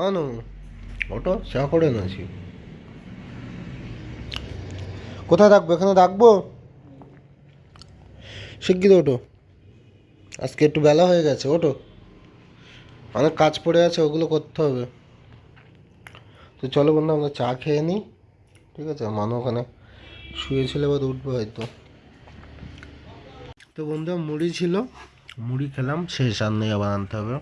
আনো, ওটো চা করে নাছি কোথায় রাখব এখানে রাখব শিগগির ওটো আজকে একটু বেলা হয়ে গেছে ওটো অনেক কাজ পড়ে আছে, ওগুলো করতে হবে। তো চলো বন্ধু, আমরা চা খেয়ে নিই, ঠিক আছে? মানু ওখানে শুয়েছিল এবার উঠবো হয়তো। তো বন্ধু, মুড়ি ছিল, মুড়ি খেলাম, শেষ, আর নেই আবার আনতে হবে।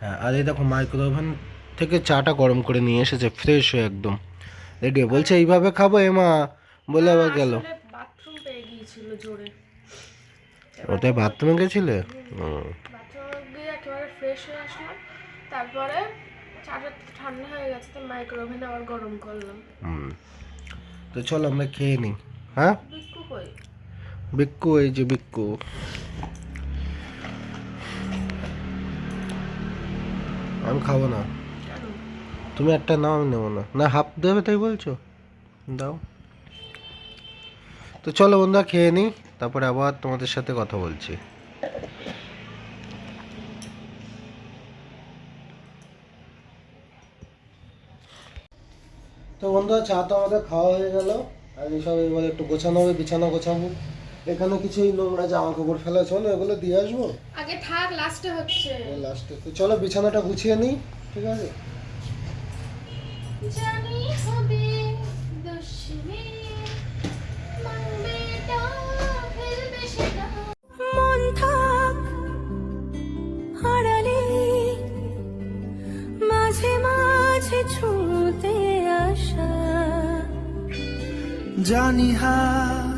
হ্যাঁ আর এই দেখো মাইক্রো ওভেন থেকে চাটা গরম করে নিয়ে এসেছে ফ্রেশ হয়ে একদম। রেডি বলছে এইভাবে খাব এমা? বলে আবার গেল। ওটাই বাথরুমে গেছিলে? তারপরে চাটা ঠান্ডা হয়ে গেছে তো মাইক্রো ওভেনে আবার গরম করলাম। হুম। তো চলো আমরা খেয়ে নিই। হ্যাঁ? বিক্কু কই? বিক্কু এই যে বিক্কু। আমি খাব না। তুমি একটা নাও, আমি নেব না। না, হাফ দেবে তাই বলছো? দাও। তো চলো বন্ধুরা, খেয়ে নিই, তারপরে আবার তোমাদের সাথে কথা বলছি। তো বন্ধুরা, চা তো আমাদের খাওয়া হয়ে গেল। আর এইসব এবার একটু গোছানো হবে, বিছানা গোছাবো। এখানে কিছু এই নোংরা জামা কাপড় ফেলা চলো এগুলো দিয়ে আসব? আগে থাক লাস্টে হচ্ছে। লাস্টে তো চলো বিছানাটা গুছিয়ে নিই ঠিক আছে? জানি হবে দশমী জানি হাত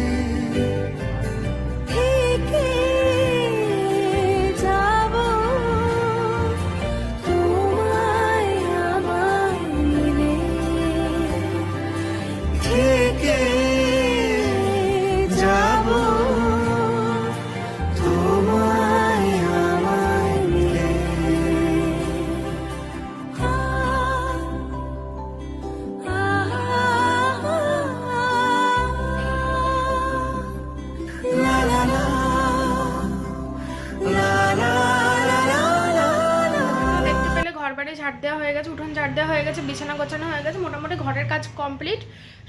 বাড়ি ঝাড় দেওয়া হয়ে গেছে, উঠোন ঝাড় দেওয়া হয়ে গেছে, বিছানা গোছানো হয়ে গেছে, মোটামুটি ঘরের কাজ কমপ্লিট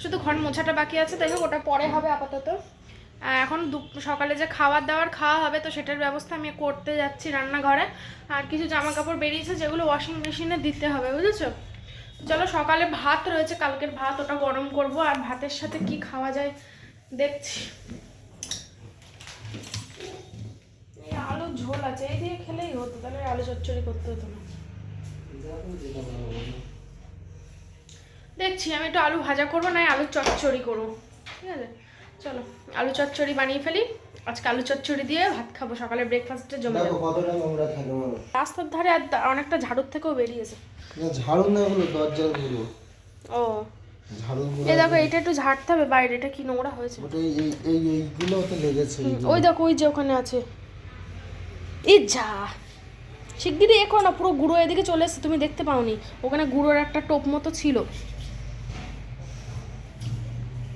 শুধু ঘর মোছাটা বাকি আছে তাই হোক, ওটা পরে হবে আপাতত। এখন সকালে যে খাবার দাবার খাওয়া হবে, তো সেটার ব্যবস্থা আমি করতে যাচ্ছি রান্নাঘরে। আর কিছু জামা কাপড় বেরিয়েছে, যেগুলো ওয়াশিং মেশিনে দিতে হবে, বুঝেছ? চলো, সকালে ভাত রয়েছে, কালকের ভাত, ওটা গরম করব, আর ভাতের সাথে কি খাওয়া যায় দেখছি। আলু ঝোল আছে, এই দিয়ে খেলেই হতো, তাহলে আলু চচ্চড়ি করতে হতো না। দেখছি আমি একটু আলু ভাজা করব না আলু চচ্চড়ি করব। ঠিক আছে? চলো আলু চচ্চড়ি বানিয়ে ফেলি। আজকে আলু চচ্চড়ি দিয়ে ভাত খাব সকালে ব্রেকফাস্টে জমে রাস্তার ধারে আর অনেকটা ঝাড়ুর থেকেও বেরিয়েছে ঝাড়ু না এগুলো দরজাগুলো ও। ঝাড়ুগুলো এই দেখো এটা একটু ঝাড়তে হবে বাইরে এটা কি নোংরা হয়েছে। ওই দেখো ওই যে ওখানে আছে। এই যা শিগগিরই এ করো না পুরো গুঁড়ো এদিকে চলে এসছে তুমি দেখতে পাওনি। ওখানে গুঁড়োর একটা টোপ মতো ছিল।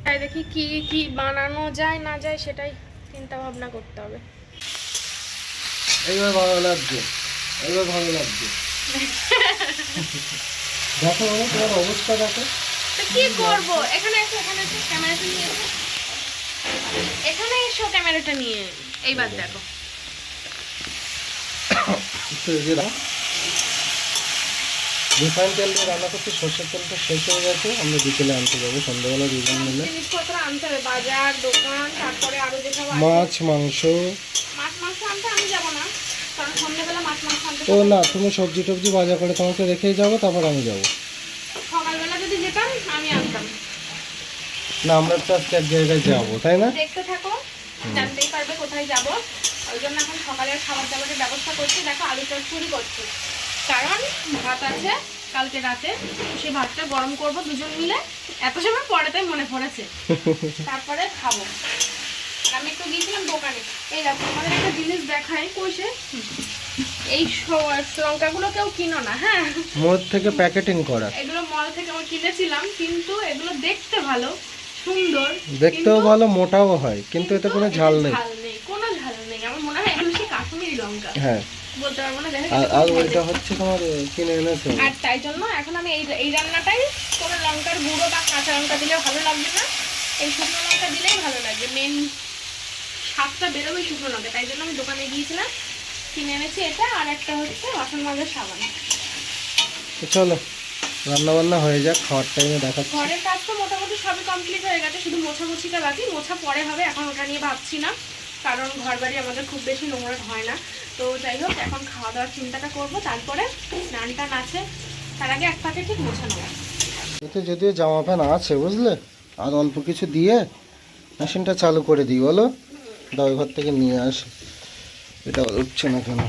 তাই দেখি কি কি বানানো যায় না যায় সেটাই চিন্তা ভাবনা করতে হবে। এইবার ভালো লাগছে এইবার ভালো লাগছে। দেখো মানে তোমার অবস্থা দেখো। কি করব? এখানে এসো এখানে এসো ক্যামেরাটা নিয়ে এসো। এখানে এসো ক্যামেরাটা নিয়ে। এইবার দেখো। এই যে রিফাইন তেল দিয়ে রান্না করতে সর্ষের তেলটা শেষ হয়ে গেছে আমরা বিকেলে আনতে যাব সন্ধ্যাবেলা দুজন মিলে। মাছ মাংস। ও না তুমি সবজি টবজি বাজার করে তোমাকে রেখেই যাব তারপর আমি যাব। না আমরা তো আজকে এক জায়গায় যাব তাই না? দেখতে থাকো জানতেই পারবে কোথায় যাব। ওই জন্য এখন সকালের খাবার দাবারের ব্যবস্থা করছি। দেখো আলু চচ্চড়ি করছি। কারণ ভাত আছে কালকে রাতে। সেই ভাতটা গরম করব দুজন মিলে। এত সময় পরেতে মনে পড়েছে। তারপরে খাব। আমি একটু গিয়েছিলাম দোকানে। এই দেখো আমাদের একটা জিনিস দেখাই কইসে এই লঙ্কাগুলো কেউ কিনো না হ্যাঁ? মোড় থেকে প্যাকেটিং করা। এগুলো মল থেকে আমি কিনেছিলাম কিন্তু এগুলো দেখতে ভালো সুন্দর। দেখতেও ভালো মোটাও হয় কিন্তু এতে কোনো ঝাল নেই। ঝাল নেই। আমার মনে হয় এগুলো সেই কাশ্মীরি লঙ্কা। হ্যাঁ। বলতে পারব না দেখে আর কিন্তু আর খুব ওইটা হচ্ছে তোমার কিনে এনেছে? আর তাই জন্য এখন আমি এই এই রান্নাটাই কোনো লঙ্কার গুঁড়ো বা কাঁচা লঙ্কা দিলে ভালো লাগবে না। এই শুকনো লঙ্কা দিলেই ভালো লাগবে। মেন স্বাদটা বেরোবে শুকনো লঙ্কা। তাই জন্য আমি দোকানে গিয়েছিলাম কিনে এনেছি এটা আর একটা হচ্ছে বাসন মাজার সাবান। চলো রান্না বান্না হয়ে যাক খাওয়ার টাইমে দেখাচ্ছি। ঘরের কাজ তো মোটামুটি সবই কমপ্লিট হয়ে গেছে শুধু মোছামুছিটা বাকি। মোছা পরে হবে এখন ওটা নিয়ে ভাবছি না কারণ ঘর বাড়ি আমাদের খুব বেশি নোংরা হয় না। তো যাই হোক, এখন খাওয়া দাওয়ার চিন্তাটা করব, তারপরে স্নান টান আছে। তার আগে এক পাকে ঠিক মোছা নেব। এতে যদিও জামা প্যান্ট আছে, বুঝলে? আর অল্প কিছু দিয়ে মেশিনটা চালু করে দিই, বলো? দাবি ঘর থেকে নিয়ে আসে। এটা উঠছে না কেন?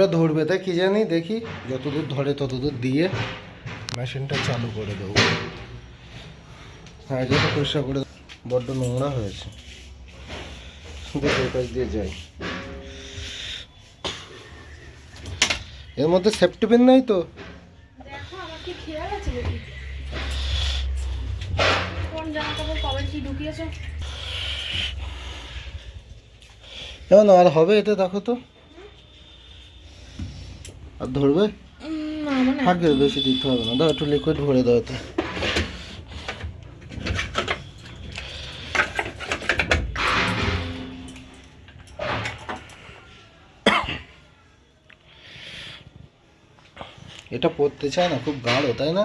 কতটা ধরবে তাই কি জানি দেখি। যতদূর ধরে ততদূর দিয়ে মেশিনটা চালু করে দেবো। হ্যাঁ যেটা পরিষ্কার করে বড্ড নোংরা হয়েছে। দেখো এই দিয়ে যাই। এর মধ্যে সেফটি পিন নেই তো? দেখো আমার খেয়াল আছে দেখি। কোন জামা কাপড় কবে কি ঢুকিয়েছো? এমন আর হবে এটা দেখো তো। আর ধরবে? মানে থাকবে বেশি দিতে হবে না। দাও একটু লিকুইড ভরে দাও তো এটা পড়তে চায় না খুব গাঢ় তাই না?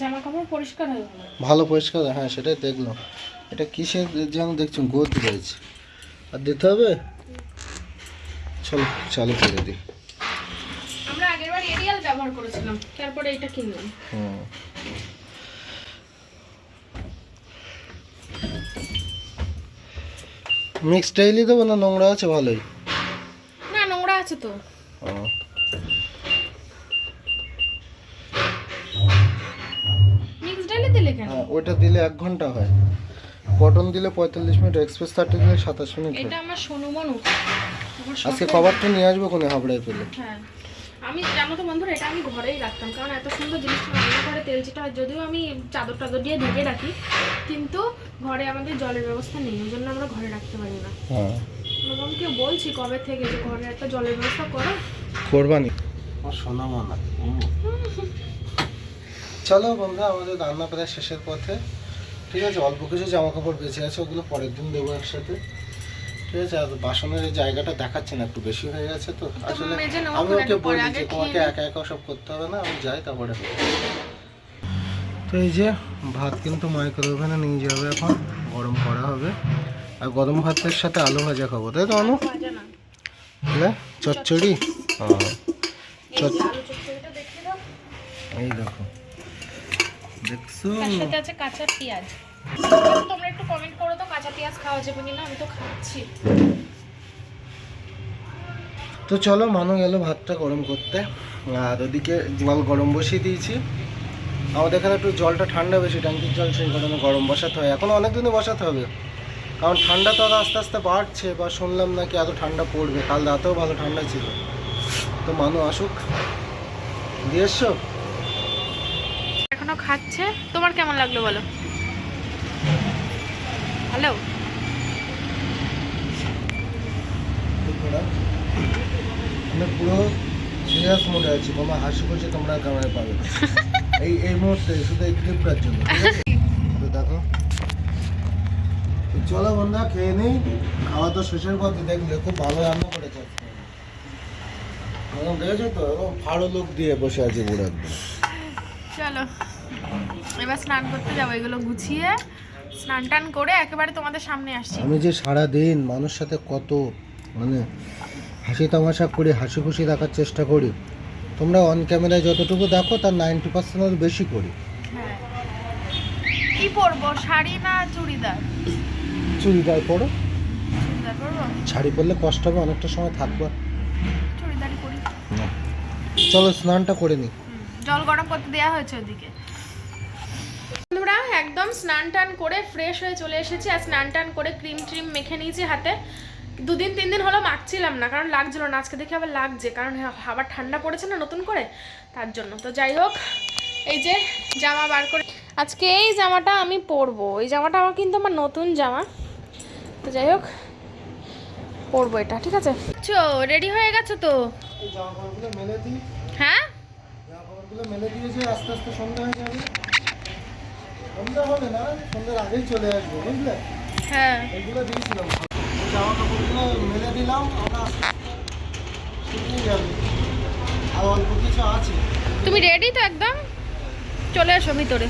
জামা কাপড় পরিষ্কার হয়ে ভালো পরিষ্কার হ্যাঁ সেটাই দেখলাম। এটা কিসের যেন দেখছি গোদ রয়েছে আর দিতে হবে? চলো চালু করে দিই। আমরা আগের বার এরিয়াল ব্যবহার করেছিলাম তারপরে এটা কিনলাম। হুম। মিক্স ডাইলি দেবো না নোংরা আছে ভালোই। না নোংরা আছে তো। মিক্স ডালে দিলে কেন? হ্যাঁ ওইটা দিলে এক ঘণ্টা হয়। কটন দিলে পঁয়তাল্লিশ মিনিট এক্সপ্রেস থার্টি দিলে সাতাশ মিনিট এটা আমার সোনু মনু আমার আজকে কভারটা নিয়ে আসব কোনো? হাবড়ায় পেলে। হ্যাঁ। আমি জানো তো বন্ধুরা এটা আমি ঘরেই রাখতাম কারণ এত সুন্দর জিনিসটা রান্না করে তেল চিটা হয় যদিও আমি চাদর টাদর দিয়ে ঢেকে রাখি কিন্তু ঘরে আমাদের জলের ব্যবস্থা নেই ওই জন্য আমরা ঘরে রাখতে পারি না। হ্যাঁ। আমাকে বলছি কবে থেকে যে ঘরে একটা জলের ব্যবস্থা করো। কোরবানি। আমার সোনা মানা চলো বন্ধুরা আমাদের রান্না প্রায় শেষের পথে। ঠিক আছে অল্প কিছু জামা কাপড় বেঁচে আছে ওগুলো পরের দিন দেবো একসাথে। ঠিক আছে আর বাসনের এই জায়গাটা দেখাচ্ছে না একটু বেশি হয়ে গেছে তো। আসলে আমি ওকে বলি যে তোমাকে একা একা সব করতে হবে না আমি যাই তারপরে তো এই যে ভাত কিন্তু মাইক্রো ওভেনে নিয়ে যাবে এখন গরম করা হবে। আর গরম ভাতের সাথে আলু ভাজা খাব তাই তো অনু? ভাজা না। চচ্চড়ি? হ্যাঁ এই যে আলু চচ্চড়িটা দেখে দাও। এই দেখো। দেখছ? তার সাথে আছে কাঁচা পেঁয়াজ। তোমরা একটু কমেন্ট করো তো কাঁচা পেঁয়াজ খাওয়া যাবে কিনা আমি তো খাচ্ছি। তো চলো মানু গেল ভাতটা গরম করতে। আর ওদিকে জল গরম বসিয়ে দিয়েছি। আমাদের এখানে একটু জলটা ঠান্ডা বেশি ট্যাঙ্কির জল সেই কারণে গরম বসাতে হয়। এখন অনেক দিনই বসাতে হবে। কারণ ঠান্ডা তো আস্তে আস্তে বাড়ছে বা শুনলাম নাকি এত ঠান্ডা পড়বে। কাল রাতেও ভালো ঠান্ডা ছিল। তো মানু আসুক। দিয়ে এসছো? এখনও খাচ্ছে। তোমার কেমন লাগল বলো? হ্যালো? আমি পুরো সিরিয়াস মোডে আছি। তোমার হাসি খুশি তোমরা ক্যামেরায় পাবে। এই এই মুহূর্তে শুধু এই ক্লিপটার জন্য তো দেখো। চলো বন্ধুরা খেয়ে নিই। খাওয়া তো শেষের পথে দেখলে খুব ভালো রান্না করেছে। দেখেছ তো? এরকম ফাড়ো লোক দিয়ে বসে আছে পুরো একদম। চলো এবার স্নান করতে যাব। এগুলো গুছিয়ে স্নান টান করে একেবারে তোমাদের সামনে আসছি। আমি যে সারা দিন মানুষ সাথে কত মানে হাসি তামাশা করি হাসি খুশি রাখার চেষ্টা করি তোমরা অন ক্যামেরায় যতটুকু দেখো তার নাইনটি পার্সেন্ট বেশি করি। হ্যাঁ। কি পরবো শাড়ি না চুড়িদার? চুড়িদার পরো। চুড়িদার পরবো? শাড়ি পরলে কষ্ট হবে অনেকটা সময় থাকব। চুড়িদারই পরি। চলো স্নানটা করে হুম, জল গরম করতে দেওয়া হয়েছে ওদিকে। একদম স্নান টান করে ফ্রেশ হয়ে চলে এসেছি আর স্নান টান করে ক্রিম ট্রিম মেখে নিয়েছি হাতে। দুদিন তিন দিন হলো মাখছিলাম না কারণ লাগছিল না। আজকে দেখে আবার লাগছে কারণ আবার ঠান্ডা পড়েছে না নতুন করে? তার জন্য। তো যাই হোক এই যে জামা বার করে আজকে এই জামাটা আমি পরবো। এই জামাটা আমার কিন্তু আমার নতুন জামা। তো যাই হোক পরবো এটা ঠিক আছে? চো রেডি হয়ে গেছো তো? হ্যাঁ? মেলে দিয়েছে আস্তে আস্তে সন্ধ্যা হয়ে যাবে। সন্ধ্যা হবে না সন্ধ্যার আগেই চলে আসব বুঝলে? হ্যাঁ। এইগুলো দিয়েছিলাম। জামা কাপড়গুলো মেলে দিলাম আমরা শুকিয়ে যাবে। আর অল্প কিছু আছে। তুমি রেডি তো একদম? চলে এসো ভিতরে।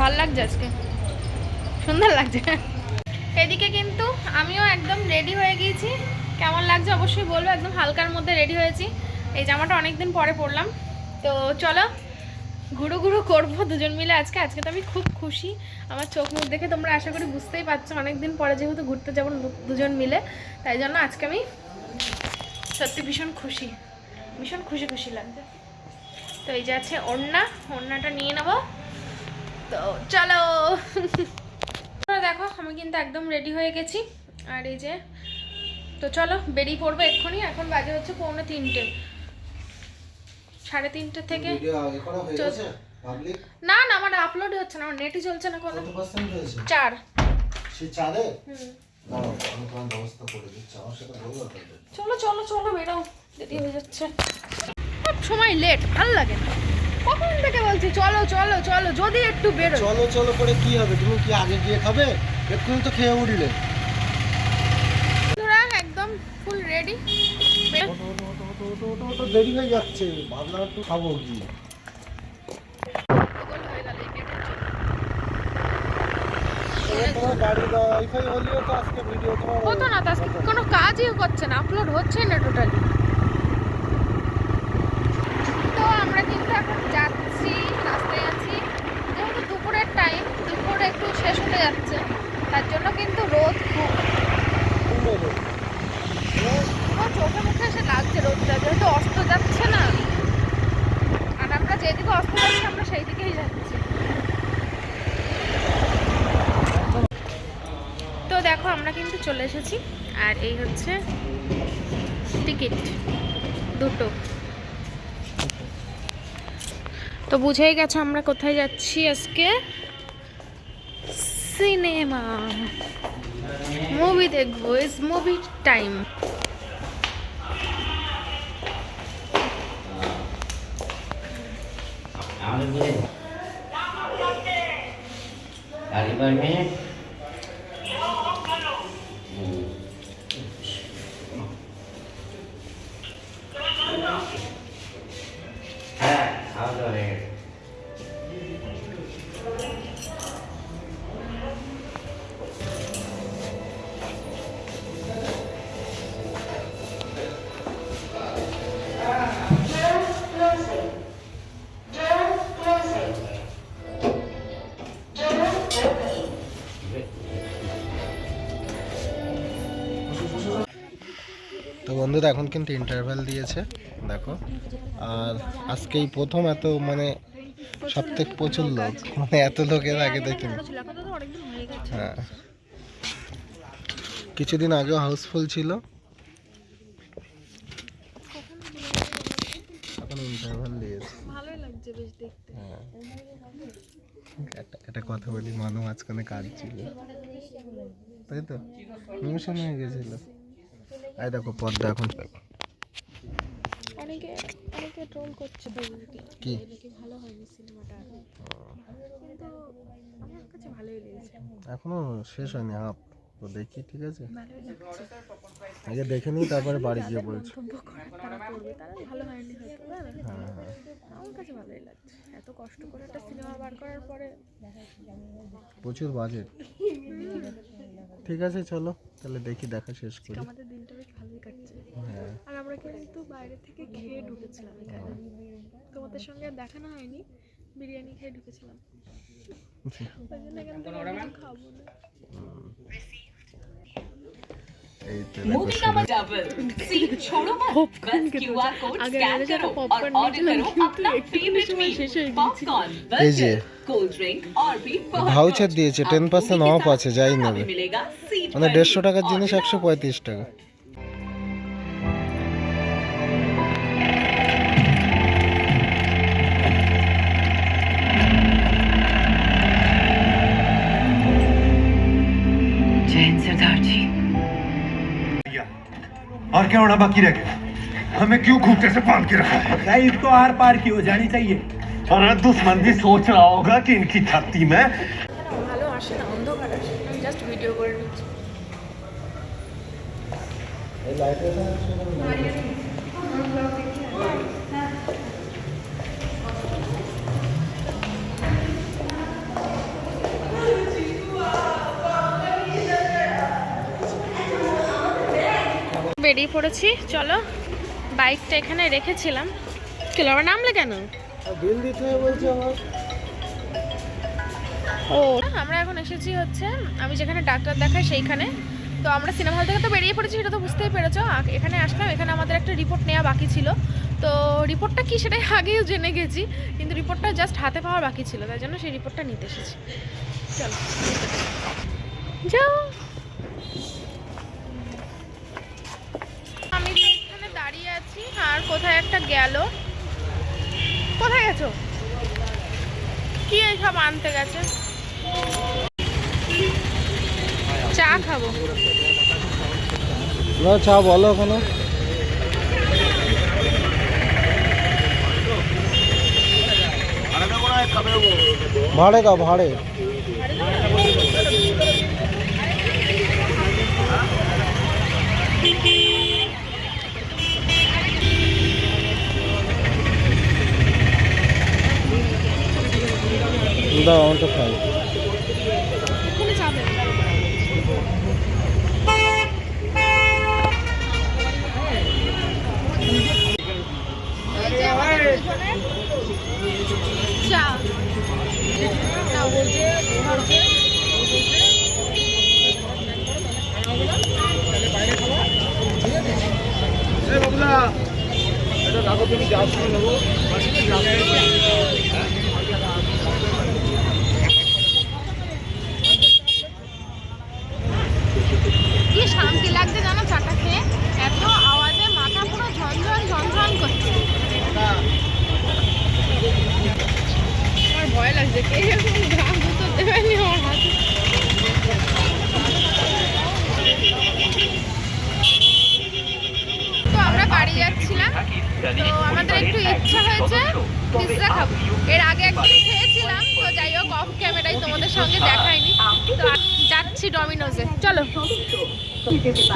ভালো লাগছে আজকে। সুন্দর লাগছে। এদিকে কিন্তু আমিও একদম রেডি হয়ে গিয়েছি। কেমন লাগছে অবশ্যই বলব একদম হালকার মধ্যে রেডি হয়েছি। এই জামাটা অনেকদিন পরে পরলাম। তো চলো ঘুরু ঘুরু করব দুজন মিলে আজকে। আজকে তো আমি খুব খুশি। আমার চোখ মুখ দেখে তোমরা আশা করি বুঝতেই পারছ, অনেকদিন পরে যেহেতু ঘুরতে যাব দুজন মিলে, তাই জন্য আজকে আমি সত্যি ভীষণ খুশি। ভীষণ খুশি খুশি লাগছে তো এই যে আছে ওড়না ওড়নাটা নিয়ে নেব। তো চলো। দেখো, আমি কিন্তু একদম রেডি হয়ে গেছি। আর এই যে, তো চলো বেরিয়ে পড়ব এক্ষুনি। এখন বাজে হচ্ছে পৌনে তিনটে। সাড়ে তিনটে থেকে না না আমার আপলোড হচ্ছে না আমার নেটই চলছে না কোনো। চার। সে চারে? চলো চলো চলো বেরো। দেরি হয়ে যাচ্ছে। সব সময় লেট ভালো লাগে না। কখন থেকে বলছি চলো চলো চলো যদি একটু বেরো চলো চলো করে কি হবে? তুমি কি আগে গিয়ে খাবে? এক্ষুনি তো খেয়ে উঠলে। একদম ফুল রেডি ওটো, ওটো, ওটো, দেরি হয়ে যাচ্ছে। ভাবলাম একটু খাব কি হতো না আজকে কোনো কাজই করছে না আপলোড হচ্ছে না টোটালি তো আমরা কিন্তু এখন যাচ্ছি রাস্তায় আছি। যেহেতু দুপুরের টাইম দুপুর একটু শেষ হতে যাচ্ছে। তার জন্য কিন্তু রোদ খুব। চোখে মুখে এসে লাগছে রোদটা, যেহেতু অস্ত যাচ্ছে না। আর আমরা যেদিকে অস্ত যাচ্ছি, আমরা সেই দিকেই যাচ্ছি। তো দেখো, আমরা কিন্তু চলে এসেছি। আর এই হচ্ছে টিকিট, দুটো। তো বুঝেই গেছো আমরা কোথায় যাচ্ছি আজকে? সিনেমা। মুভি দেখব is movie time. गाड़ी पर में হ্যাঁ কিন্তু ইন্টারভ্যাল দিয়েছে দেখো। আর আজকেই প্রথম এত মানে সব থেকে প্রচুর লোক। মানে এত লোকের আগে দেখিনি হ্যাঁ। কিছুদিন আগেও হাউসফুল ছিল। এখন ইন্টারভাল দিয়েছে। দেখতে। একটা কথা বলি মানু মাঝখানে কাজ ছিল তাই তো? ইমোশন হয়ে গেছিল। এই দেখো পর্দা এখন। অনেকে অনেকে ট্রোল করছে কি? ভালো হয়নি সিনেমাটা কিন্তু আমার কাছে ভালোই লেগেছে। এখনও শেষ হয়নি তো দেখি ঠিক আছে? আগে দেখে নিই তারপরে বাড়ি গিয়ে বলছি। না? হ্যাঁ হ্যাঁ। এত কষ্ট করে একটা সিনেমা বার করার পরে প্রচুর বাজেট ঠিক আছে চলো তাহলে দেখি দেখা শেষ করি। আমাদের দিনটা বেশ ভালোই কাটছে। হ্যাঁ। আর আমরা কিন্তু বাইরে থেকে খেয়ে ঢুকেছিলাম তোমাদের সঙ্গে আর দেখানো হয়নি বিরিয়ানি খেয়ে ঢুকেছিলাম। ভাউচার দিয়েছে টেন পার্সেন্ট অফ আছে, যাই নেবে। মানে দেড়শো টাকার জিনিস একশো পঁয়ত্রিশ টাকা। और क्या होना बाकी रह गया हमें क्यों खूंटे से बांध के रखा है लाइफ तो आर पार की हो जानी चाहिए अरे दुश्मन भी सोच रहा होगा कि इनकी छाती में ভালো আসে না অন্ধকার আসে আমি জাস্ট ভিডিও করে নিচ্ছি বেরিয়ে পড়েছি। চলো, বাইকটা এখানে রেখেছিলাম। কেন আবার নামলে কেন? ও, আমরা এখন এসেছি হচ্ছে, আমি যেখানে ডাক্তার দেখাই সেইখানে। তো আমরা সিনেমা হল থেকে তো বেরিয়ে পড়েছি সেটা তো বুঝতেই পেরেছ। এখানে আসলাম, এখানে আমাদের একটা রিপোর্ট নেওয়া বাকি ছিল। তো রিপোর্টটা কি সেটাই আগেও জেনে গেছি, কিন্তু রিপোর্টটা জাস্ট হাতে পাওয়ার বাকি ছিল, তাই জন্য সেই রিপোর্টটা নিতে এসেছি। চলো। যাও। কোথায় একটা গেল? কোথায় গেছো? কি এইসব আনতে গেছে? চা খাব। চা বলো ওখানে ভাড়ে দাও, ভাড়ে। দাও আমারটা খাই এখানে চা দেবে এই যে আমাদের দুজনের চা না বলছে বলছে কি শান্তি লাগছে জানো চাটা খেয়ে এত আওয়াজে মাথা পুরো ঝনঝন ঝনঝন করছে আমার ভয় তো আমরা বাড়ি যাচ্ছিলাম। তো আমাদের একটু ইচ্ছা হয়েছে এর আগে একদিন খেয়েছিলাম, তো যাই হোক অফ ক্যামেরায় তোমাদের সঙ্গে দেখাইনি তো যাচ্ছি ডমিনোজে চলো। অতিরিক্ত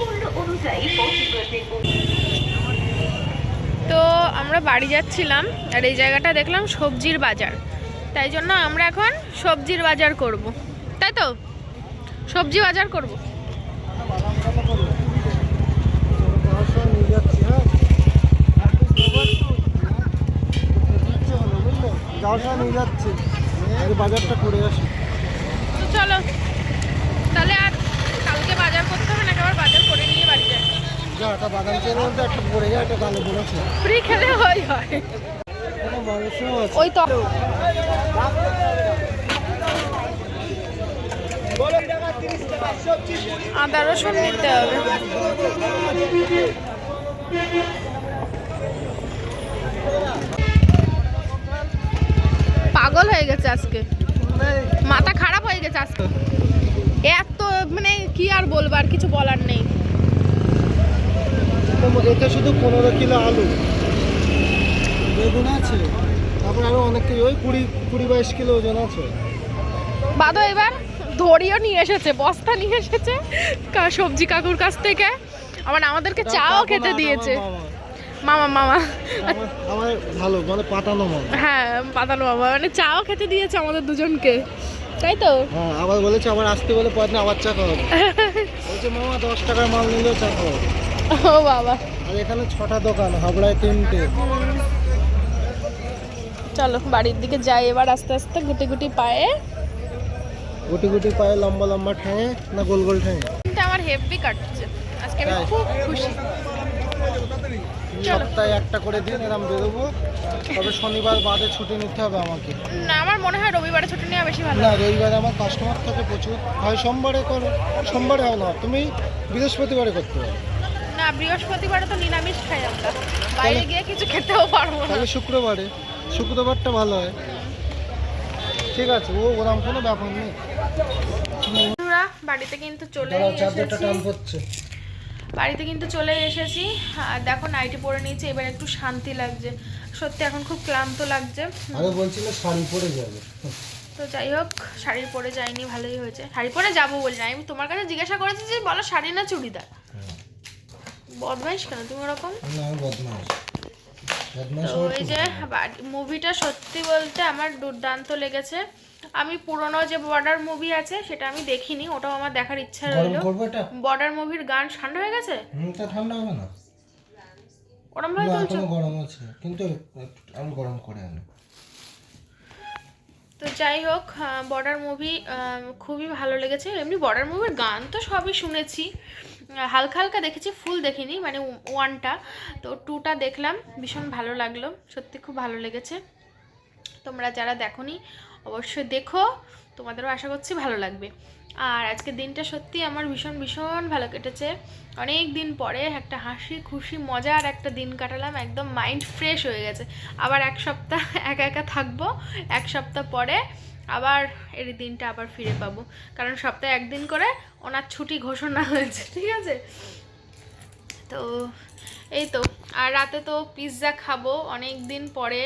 মূল্য অনুযায়ী তো আমরা বাড়ি যাচ্ছিলাম আর এই জায়গাটা দেখলাম সবজির বাজার। তাই জন্য আমরা এখন সবজির বাজার করব। তাই তো? সবজি বাজার করব। বাজারটা করে চলো, তাহলে আর কালকে বাজার করতে হবে না আবার বাজার করে নিয়ে বাড়ি যায় যা একটা বাদাম চেনের মধ্যে একটা পড়ে যায় একটা কালো পড়েছে ফ্রি খেলে হয় হয়। ওই তো। আদা রসুন নিতে হবে। পাগল হয়ে গেছে আজকে। মাথা খারাপ হয়ে গেছে আজকে। এত মানে কি আর বলব আর কিছু বলার নেই। এতে শুধু পনেরো কিলো আলু। বেগুন আছে তারপর আরও অনেক কিছু ওই কুড়ি কুড়ি বাইশ কিলো ওজন আছে। বাদো এবার ধরিও নিয়ে এসেছে বস্তা নিয়ে এসেছে সবজি কাকুর কাছ থেকে। আবার আমাদেরকে চাও খেতে দিয়েছে। মামা মামা। আমার আমার ভালো মানে পাতানো মামা। হ্যাঁ পাতানো মামা মানে চাও খেতে দিয়েছে আমাদের দুজনকে। তাই তো? হ্যাঁ আবার বলেছে আবার আসতে বলে পরে আবার চা খাওয়াবো। বলছে মামা দশ টাকার মাল নিলেও চা খাওয়াবো। ও বাবা। আর এখানে ছটা দোকান হাবড়ায় তিনটে। চলো বাড়ির দিকে যাই এবার আস্তে আস্তে গুটি গুটি পায়ে। গুটি গুটি পায়ে লম্বা লম্বা ঠ্যাঙে না গোল গোল ঠ্যাঙে? কিন্তু আমার হেভি কাটছে। আজকে আমি খুব খুশি। সপ্তাহে একটা করে দিন এরম বেরোবো তবে শনিবার বাদে ছুটি নিতে হবে আমাকে। না আমার মনে হয় রবিবারে ছুটি নেওয়া বেশি ভালো। না রবিবারে আমার কাস্টমার থাকে প্রচুর। হয় সোমবারে করো সোমবারে হবে না। তুমি বৃহস্পতিবারে করতে হবে না বৃহস্পতিবারে তো নিরামিষ খাই আমরা। বাইরে গিয়ে কিছু খেতেও পারব না। তাহলে শুক্রবারে শুক্রবারটা ভালো হয়। ঠিক আছে ও ওরকম কোনো ব্যাপার নেই। বন্ধুরা বাড়িতে কিন্তু চলে এসেছি। বাড়িতে কিন্তু চলে এসেছি। আর দেখো নাইটি পরে নিয়েছি এবার একটু শান্তি লাগছে। সত্যি এখন খুব ক্লান্ত লাগছে। আরে বলছিল শাড়ি পরে যাবে। তো যাই হোক শাড়ি পরে যাইনি ভালোই হয়েছে। শাড়ি পরে যাব বলি না। আমি তোমার কাছে জিজ্ঞাসা করেছি যে বলো শাড়ি না চুড়িদার? বদমাইশ কেন? তুমি ওরকম? না বদমাস তো যে মুভিটা সত্যি বলতে আমার দুর্দান্ত লেগেছে। আমি পুরনো যে বর্ডার মুভি আছে সেটা আমি দেখিনি ওটাও আমার দেখার ইচ্ছা রইল। বর্ডার মুভির গান ঠান্ডা হয়ে গেছে? তা ঠান্ডা হবে না। ওরম ভাবে এখনও গরম আছে। কিন্তু আমি গরম করে আনি। তো যাই হোক বর্ডার মুভি খুবই ভালো লেগেছে। এমনি বর্ডার মুভির গান তো সবই শুনেছি। হালকা হালকা দেখেছি, ফুল দেখিনি মানে ওয়ানটা। তো টুটা দেখলাম, ভীষণ ভালো লাগল, সত্যি খুব ভালো লেগেছে। তোমরা যারা দেখো অবশ্যই দেখো। তোমাদেরও আশা করছি ভালো লাগবে। আর আজকে দিনটা সত্যি আমার ভীষণ ভীষণ ভালো কেটেছে। অনেক দিন পরে একটা হাসি, খুশি, মজার একটা দিন কাটালাম, একদম মাইন্ড ফ্রেশ হয়ে গেছে। আবার এক সপ্তাহ একা একা থাকব, এক সপ্তাহ পরে আবার এর দিনটা আবার ফিরে পাবো। কারণ সপ্তাহে একদিন করে ওনার ছুটি ঘোষণা হয়েছে, ঠিক আছে? তো এই তো, আর রাতে তো পিৎজা খাব অনেক দিন পরে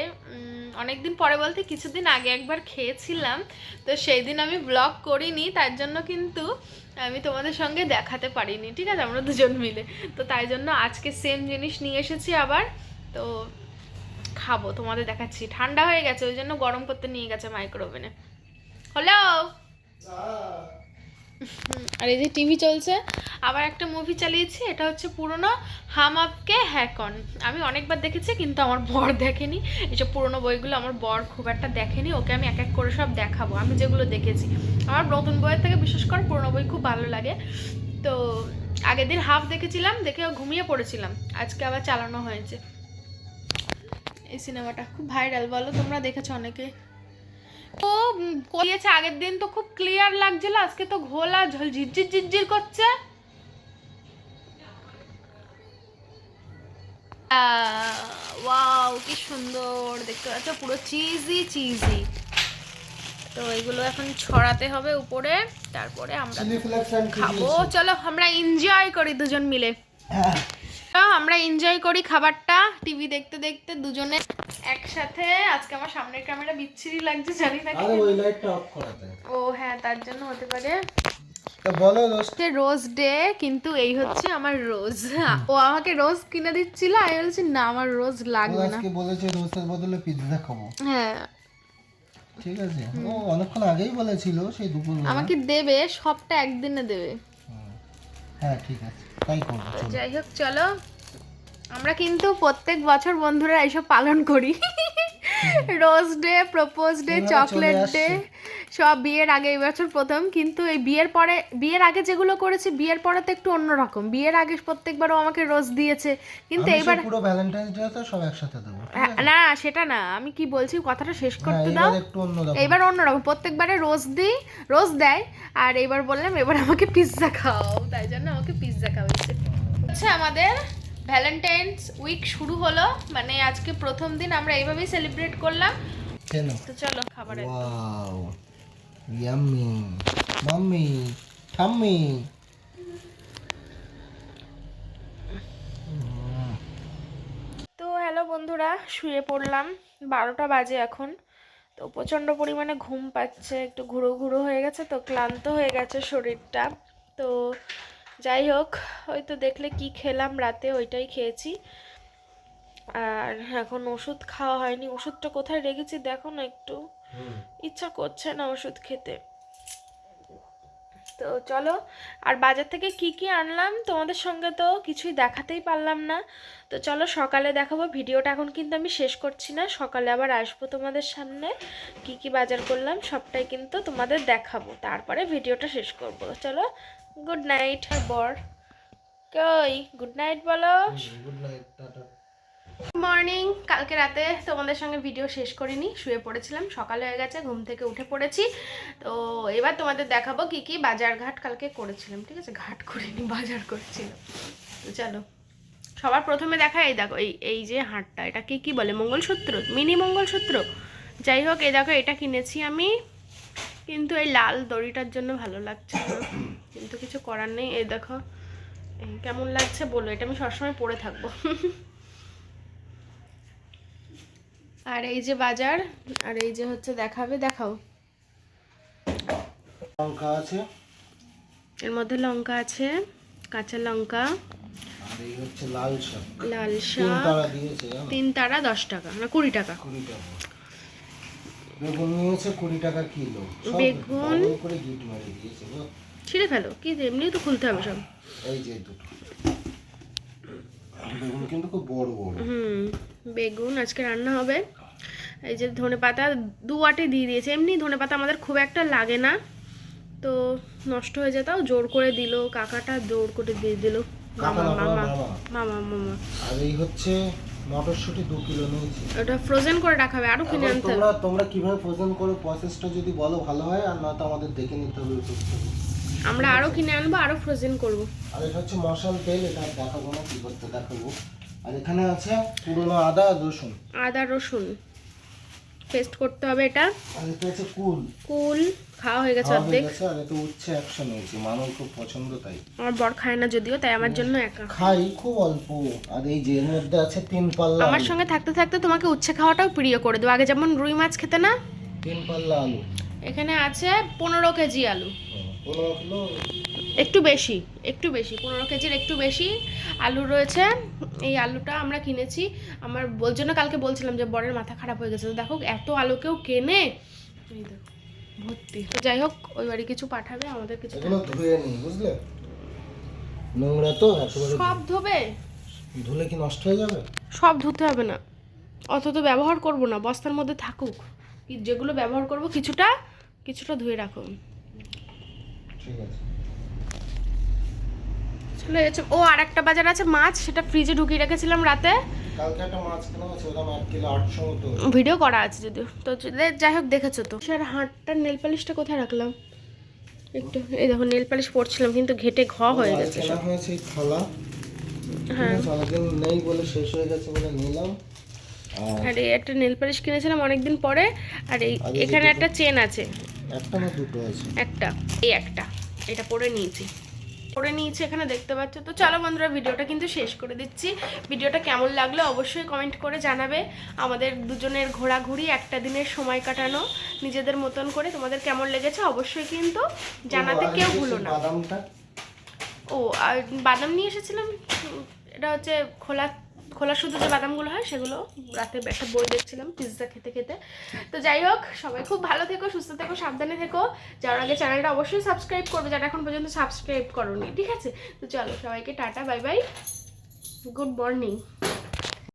অনেক দিন পরে বলতে কিছুদিন আগে একবার খেয়েছিলাম, তো সেই দিন আমি ব্লগ করিনি, তার জন্য কিন্তু আমি তোমাদের সঙ্গে দেখাতে পারিনি, ঠিক আছে? আমরা দুজন মিলে। তো তাই জন্য আজকে সেম জিনিস নিয়ে এসেছি আবার, তো খাব, তোমাদের দেখাচ্ছি। ঠান্ডা হয়ে গেছে, ওই জন্য গরম করতে নিয়ে গেছে মাইক্রোওভেনে হ্যালো আর এই যে টিভি চলছে, আবার একটা মুভি চালিয়েছি, এটা হচ্ছে পুরনো হাম আপকে হ্যাকন আমি অনেকবার দেখেছি, কিন্তু আমার বর দেখেনি। এইসব পুরনো বইগুলো আমার বর খুব একটা দেখেনি, ওকে আমি এক এক করে সব দেখাবো। আমি যেগুলো দেখেছি। আমার নতুন বইয়ের থেকে বিশেষ করে পুরনো বই খুব ভালো লাগে। তো আগের দিন হাফ দেখেছিলাম, দেখে ঘুমিয়ে পড়েছিলাম। আজকে আবার চালানো হয়েছে। এই সিনেমাটা খুব ভাইরাল বলো, তোমরা দেখেছ অনেকে? করিয়েছে আগের দিন তো খুব ক্লিয়ার লাগছিল আজকে তো ঘোলা ঝল ঝিরঝির ঝিরঝির করছে। ওয়াও কি সুন্দর দেখতে পাচ্ছ পুরো চিজি চিজি তো এগুলো এখন ছড়াতে হবে উপরে তারপরে আমরা খাব। চলো আমরা এনজয় করি দুজন মিলে। তো আমরা এনজয় করি খাবারটা। টিভি দেখতে দেখতে দুজনে একসাথে। আজকে আমার সামনের ক্যামেরা বিচ্ছিরি লাগছে জানি না আরে ওই লাইটটা অফ করাতে ও হ্যাঁ তার জন্য হতে পারে। তা বলো দোস্ত রোজ ডে কিন্তু এই হচ্ছে আমার রোজ ও আমাকে রোজ কিনে দিচ্ছিল আমি বলছি না আমার রোজ লাগবে না। আজকে বলেছে রোস্টের বদলে পিৎজা খাব। হ্যাঁ। ঠিক আছে। ও অনেকক্ষণ আগেই বলেছিল সেই দুপুর আমাকে দেবে সবটা একদিনে দেবে। হ্যাঁ ঠিক আছে। তাই করব। যাই হোক চলো। আমরা কিন্তু প্রত্যেক বছর বন্ধুরা এইসব পালন করি। Rose day propose day chocolate day সব বিয়ের আগে এই বছর প্রথম। কিন্তু এই বিয়ের পরে বিয়ের আগে যেগুলো করেছি বিয়ের পরে তো একটু অন্যরকম। বিয়ের আগে প্রত্যেকবার ও আমাকে রোজ দিয়েছে। কিন্তু এইবার পুরো ভ্যালেন্টাইন্স ডে তো সব একসাথে দেবো হ্যাঁ, না সেটা না। আমি কি বলছি কথাটা শেষ হ্যাঁ করতে দাও। একটু অন্যরকম। এইবার অন্যরকম। প্রত্যেকবারে রোজ দিই রোজ দেয়। আর এবার বললাম এবার আমাকে পিৎজা খাও তাই জন্য। হচ্ছে আমাদের ভ্যালেন্টাইন্স উইক শুরু হলো। মানে আজকে প্রথম দিন আমরা এইভাবেই সেলিব্রেট করলাম। কেন? তো চলো খাবারে ওয়াও ইয়াম্মি মাম্মি ঠাম্মি তো হ্যালো বন্ধুরা শুয়ে পড়লাম। বারোটা বাজে এখন। তো প্রচণ্ড পরিমাণে ঘুম পাচ্ছে একটু ঘুরো ঘুরো হয়ে গেছে তো ক্লান্ত হয়ে গেছে শরীরটা। তো যাই হোক ওই তো দেখলে কি খেলাম রাতে ওইটাই খেয়েছি। আর এখন ওষুধ খাওয়া হয়নি। ওষুধটা কোথায় রেখেছি দেখো না একটু। ইচ্ছা করছে না ওষুধ খেতে। তো চলো আর বাজার থেকে কি কি আনলাম তোমাদের সঙ্গে তো কিছুই দেখাতেই পারলাম না। তো চলো সকালে দেখাবো। ভিডিওটা এখন কিন্তু আমি শেষ করছি না। সকালে আবার আসব তোমাদের সামনে। কি কি বাজার করলাম সবটাই কিন্তু তোমাদের দেখাবো। তারপরে ভিডিওটা শেষ করব। চলো গুড নাইট বর কই গুড নাইট বলো গুড নাইট টাটা। মর্নিং কালকে রাতে তোমাদের সঙ্গে ভিডিও শেষ করিনি শুয়ে পড়েছিলাম সকাল হয়ে গেছে ঘুম থেকে উঠে পড়েছি। তো এবার তোমাদের দেখাবো কি কি বাজার ঘাট কালকে করেছিলাম ঠিক আছে? ঘাট করিনি বাজার করেছিলাম। তো চলো সবার প্রথমে দেখা এই দেখো এই এই যে হাটটা এটাকে কি বলে? মঙ্গলসূত্র? মিনি মঙ্গলসূত্র? যাই হোক এই দেখো এটা কিনেছি আমি। কিন্তু এই লাল দড়িটার জন্য ভালো লাগছে না। কিন্তু কিছু করার নেই। এই দেখো কেমন লাগছে বলো এটা আমি সবসময় পরে থাকব। আর এই যে বাজার আর এই যে হচ্ছে দেখাবে দেখাও। লঙ্কা আছে। এর মধ্যে লঙ্কা আছে কাঁচা লঙ্কা। আর এই হচ্ছে লাল শাক। লাল তিন তারা দিয়েছে তিন তারা দশ টাকা না কুড়ি টাকা। কুড়ি টাকা। বেগুন নিয়েছে কুড়ি টাকা কিলো। বেগুন? করে গিট মারি দিয়েছে ছিঁড়ে ফেলো কি এমনি তো খুলতে হবে সব। এই যে দুটো। বেগুন কিন্তু খুব বড় বড়। হুম বেগুন আজকে রান্না হবে। এই যে ধনে পাতা দু আটে দিয়ে দিয়েছে। এমনি ধনে পাতা আমাদের খুব একটা লাগে না। তো নষ্ট হয়ে যেত জোর করে দিল। কাকাটা জোর করে দিয়ে দিল। মামা মামা মামা। মামা মামা। আর এই হচ্ছে মটরশুঁটি দু কিলো নিয়েছি। ওটা ফ্রোজেন করে রাখা হবে আরও কিনে আনতে তোমরা তোমরা কীভাবে ফ্রোজেন করো প্রসেসটা যদি বলো ভালো হয় আর নয়তো আমাদের দেখে নিতে হবে ইউটিউব থেকে আমরা আরও কিনে আনব আরও ফ্রোজেন করব। আর এটা হচ্ছে মশাল তেল এটা আর দেখাবো না কি করতে দেখাবো। আর এখানে আছে পুরোনো আদা আর রসুন। আদা রসুন। পেস্ট করতে হবে এটা। আর এটা হচ্ছে কুল। কুল। খাওয়া হয়ে গেছে অর্ধেক। আর এটা উচ্ছে একশো নিয়েছি মানুষ খুব পছন্দ তাই। আমার বর খায় না যদিও তাই আমার জন্য একা। খাই খুব অল্প। আর এই যে এর মধ্যে আছে তিন পাল্লা আমার সঙ্গে থাকতে থাকতে তোমাকে উচ্ছে খাওয়াটাও প্রিয় করে দেবো। আগে যেমন রুই মাছ খেতে না? তিন পাল্লা আলু। এখানে আছে পনেরো কেজি আলু। পনেরো কিলো। একটু বেশি একটু বেশি পনেরো কেজির একটু বেশি আলু রয়েছে। এই আলুটা আমরা কিনেছি। আমার বল জন্য কালকে বলছিলাম যে বরের মাথা খারাপ হয়ে গেছে। তো দেখো এত আলু কেউ কেনে। এই দেখো। ভর্তি। তো যাই হোক ওই বাড়ি কিছু পাঠাবে আমাদের কিছু এগুলো ধুয়ে নিই বুঝলে? নোংরা তো সব ধোবে? ধুলে কি নষ্ট হয়ে যাবে? সব ধুতে হবে না। অত তো ব্যবহার করব না বস্তার মধ্যে থাকুক। যেগুলো ব্যবহার করব কিছুটা কিছুটা ধুয়ে রাখো ঠিক আছে। চলে গেছে। ও আর একটা বাজার আছে মাছ সেটা ফ্রিজে ঢুকিয়ে রেখেছিলাম রাতে। কালকে একটা মাছ কেনা কিলো ভিডিও করা আছে যদিও। তো যাই হোক দেখেছ তো। স্যার হাটটার নেল পালিশটা কোথায় রাখলাম? একটু এই দেখো নেল পালিশ পরছিলাম কিন্তু ঘেটে ঘ হয়ে গেছে কেনা হয়েছে থালা। হ্যাঁ। ঠিক অনেকদিন নেই বলে শেষ হয়ে গেছে বলে নিলাম। আর এই একটা নেল পালিশ কিনেছিলাম অনেকদিন পরে আর এই এখানে একটা চেন আছে। একটা না দুটো আছে? একটা এই একটা এটা পরে নিয়েছি। পরে নিয়েছি এখানে দেখতে পাচ্ছ তো। চলো বন্ধুরা ভিডিওটা কিন্তু শেষ করে দিচ্ছি। ভিডিওটা কেমন লাগল অবশ্যই কমেন্ট করে জানাবে। আমাদের দুজনের ঘোরাঘুরি একটা দিনের সময় কাটানো নিজেদের মতন করে তোমাদের কেমন লেগেছে অবশ্যই কিন্তু জানাতে কেউ ভুলো না। ও আর বাদাম নিয়ে এসেছিলাম এটা হচ্ছে খোলা খোলা শুধু যে বাদামগুলো হয়, সেগুলো রাতে একটা বই দেখছিলাম পিৎজা খেতে খেতে। তো যাই হোক, সবাই খুব ভালো থেকো, সুস্থ থেকো, সাবধানে থেকো। যাওয়ার আগে চ্যানেলটা অবশ্যই সাবস্ক্রাইব করবে, যারা এখন পর্যন্ত সাবস্ক্রাইব করোনি, ঠিক আছে? তো চলো সবাইকে tata bye bye good morning